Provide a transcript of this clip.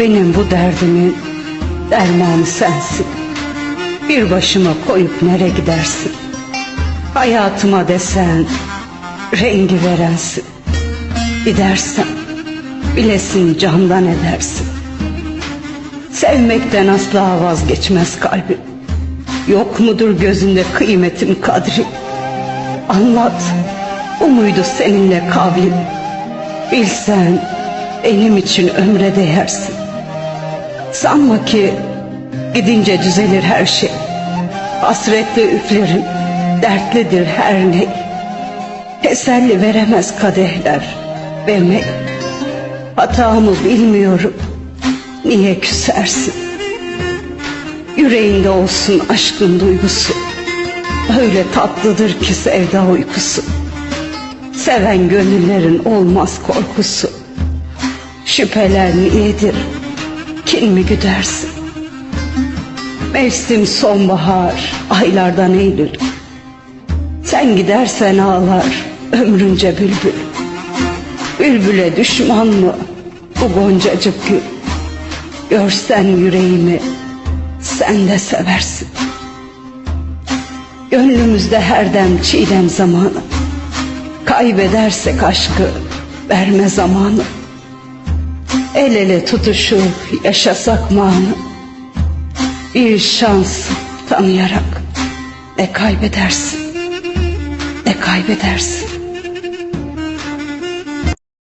Benim bu derdimin dermanı sensin. Bir başıma koyup nere gidersin? Hayatıma desen rengi verensin. Gidersen bilesin candan edersin. Sevmekten asla vazgeçmez kalbim. Yok mudur gözünde kıymetim kadri? Anlat, bu muydu seninle kavlim? Bilsen benim için ömre değersin. Sanma ki gidince düzelir her şey. Hasretle üflerim, dertlidir her ne. Teselli veremez kadehler ve mey. Hatamı bilmiyorum, niye küsersin? Yüreğinde olsun aşkın duygusu. Öyle tatlıdır ki sevda uykusu. Seven gönüllerin olmaz korkusu. Şüpheler niyedir? Kin mi güdersin? Mevsim sonbahar, aylardan Eylül. Sen gidersen ağlar ömrünce bülbül. Bülbüle düşman mı bu goncacık gül? Görsen yüreğimi sen de seversin. Gönlümüzde her dem çiğdem zamanı. Kaybedersek aşkı verme zamanı. El ele tutuşup yaşasak manı. Bir şans tanıyarak ne kaybedersin ne kaybedersin.